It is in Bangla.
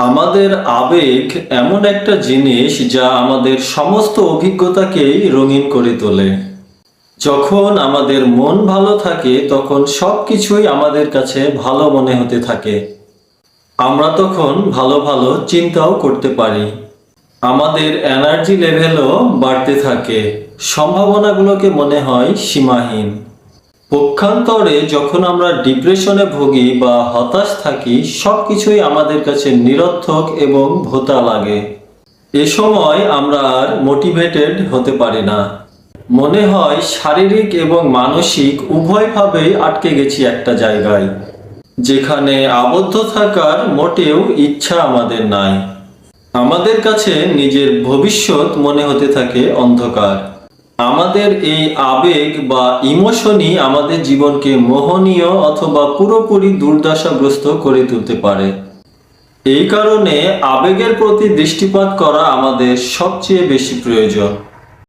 আমাদের আবেগ এমন একটা জিনিস যা আমাদের সমস্ত অভিজ্ঞতাকেই রঙিন করে তোলে। যখন আমাদের মন ভালো থাকে, তখন সব কিছুই আমাদের কাছে ভালো মনে হতে থাকে। আমরা তখন ভালো ভালো চিন্তাও করতে পারি। আমাদের এনার্জি লেভেলও বাড়তে থাকে। সম্ভাবনাগুলোকে মনে হয় সীমাহীন। পক্ষান্তরে যখন আমরা ডিপ্রেশনে ভুগি বা হতাশ থাকি সব কিছুই আমাদের কাছে নিরর্থক এবং ভোতা লাগে। এ সময় আমরা আর মোটিভেটেড হতে পারি না। মনে হয় শারীরিক এবং মানসিক উভয়ভাবেই আটকে গেছি একটা জায়গায়, যেখানে আবদ্ধ থাকার মোটেও ইচ্ছা আমাদের নাই। আমাদের কাছে নিজের ভবিষ্যৎ মনে হতে থাকে অন্ধকার। আমাদের এই আবেগ বা ইমোশনই আমাদের জীবনকে মোহনীয় অথবা পুরোপুরি দুর্দশাগ্রস্ত করে তুলতে পারে। এই কারণে আবেগের প্রতি দৃষ্টিপাত করা আমাদের সবচেয়ে বেশি প্রয়োজন।